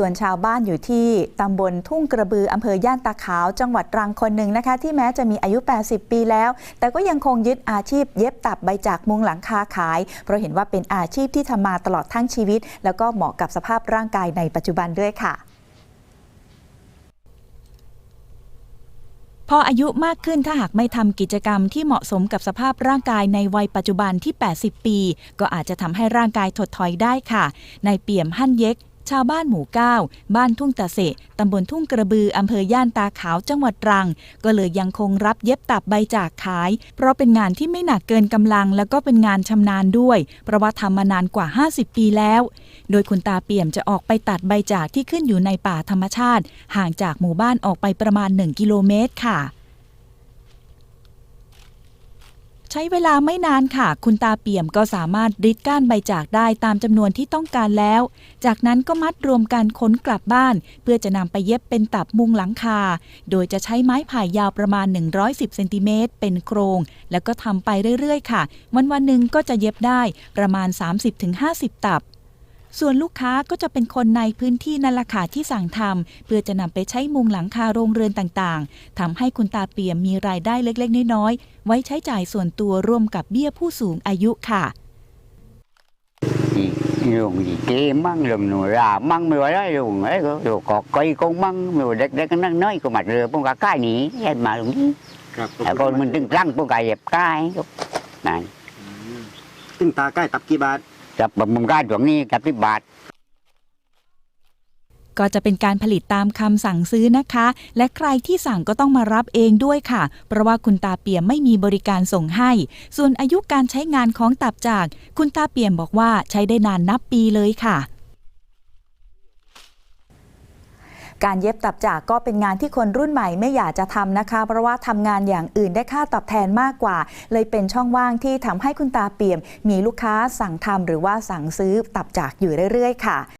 ส่วนชาวบ้านอยู่ที่ตำบลทุ่งกระบืออำเภอย่านตาขาว จังหวัดตรังคนหนึ่งนะคะ ที่แม้จะมีอายุ 80 ปีแล้ว แต่ก็ยังคงยึดอาชีพเย็บตับใบจากมุงหลังคาขาย เพราะเห็นว่าเป็นอาชีพที่ทำมาตลอดทั้งชีวิต แล้วก็เหมาะกับสภาพร่างกายในปัจจุบันด้วยค่ะพออายุมากขึ้นถ้าหากไม่ทำกิจกรรมที่เหมาะสมกับสภาพร่างกายในวัยปัจจุบันที่ 80 ปี ก็อาจจะทำให้ร่างกายถดถอยได้ค่ะในเปี่ยมหั่นเย็ก ชาวบ้านหมู่เก้าบ้านทุ่งตะเสะตำบลทุ่งกระบืออำเภอย่านตาขาวจังหวัดตรัง ก็เลยยังคงรับเย็บตับใบจากขาย เพราะเป็นงานที่ไม่หนักเกินกำลัง แล้วก็เป็นงานชำนาญด้วย เพราะว่าทำมานานกว่า 50 ปีแล้ว โดยคุณตาเปี่ยมจะออกไปตัดใบจากที่ขึ้นอยู่ในป่าธรรมชาติ ห่างจากหมู่บ้านออกไปประมาณ 1 กิโลเมตรค่ะ ใช้เวลาไม่นานค่ะ คุณตาเปี่ยมก็สามารถริดก้านใบจากได้ตามจำนวนที่ต้องการแล้ว จากนั้นก็มัดรวมกันขนกลับบ้าน เพื่อจะนำไปเย็บเป็นตับมุงหลังคา โดยจะใช้ไม้ไผ่ยาวประมาณ 110เซนติเมตรเป็นโครง แล้วก็ทำไปเรื่อยๆ ค่ะ วันวันๆหนึ่งก็จะเย็บได้ประมาณ 30-50 ตับ ส่วนลูกค้าก็จะเป็นคนในพื้นที่นั่นแหละค่ะที่สั่งทำเพื่อจะนำไปใช้มุงหลังคาโรงเรือนต่างๆทำให้คุณตาเปี่ยมมีรายได้เล็กๆ น้อยๆ ไว้ใช้จ่ายส่วนตัวร่วมกับเบี้ยผู้สูงอายุค่ะ dùng gì kia măng lùm nụ ra măng mười đó dùng ấy có rồi có cây con măng mười đếch đếch nó nói có mặt rửa bông cả cái ní em mà đúng chứ ครับแต่คนมันตึงรังพวกกายเย็บกายก็นั่นตึงตาใกล้ตับกี่บาท จับมุมกายตรงนี้กับที่บาท ก็จะเป็นการผลิตตามคำสั่งซื้อนะคะ และใครที่สั่งก็ต้องมารับเองด้วยค่ะ เพราะว่าคุณตาเปี่ยมไม่มีบริการส่งให้ ส่วนอายุการใช้งานของตับจาก คุณตาเปี่ยมบอกว่าใช้ได้นานนับปีเลยค่ะ การเย็บตับจากก็เป็นงานที่คนรุ่นใหม่ไม่อยากจะทำนะคะ เพราะว่าทำงานอย่างอื่นได้ค่าตอบแทนมากกว่า เลยเป็นช่องว่างที่ทำให้คุณตาเปี่ยม มีลูกค้าสั่งทำหรือว่าสั่งซื้อตับจากอยู่เรื่อยๆ ค่ะ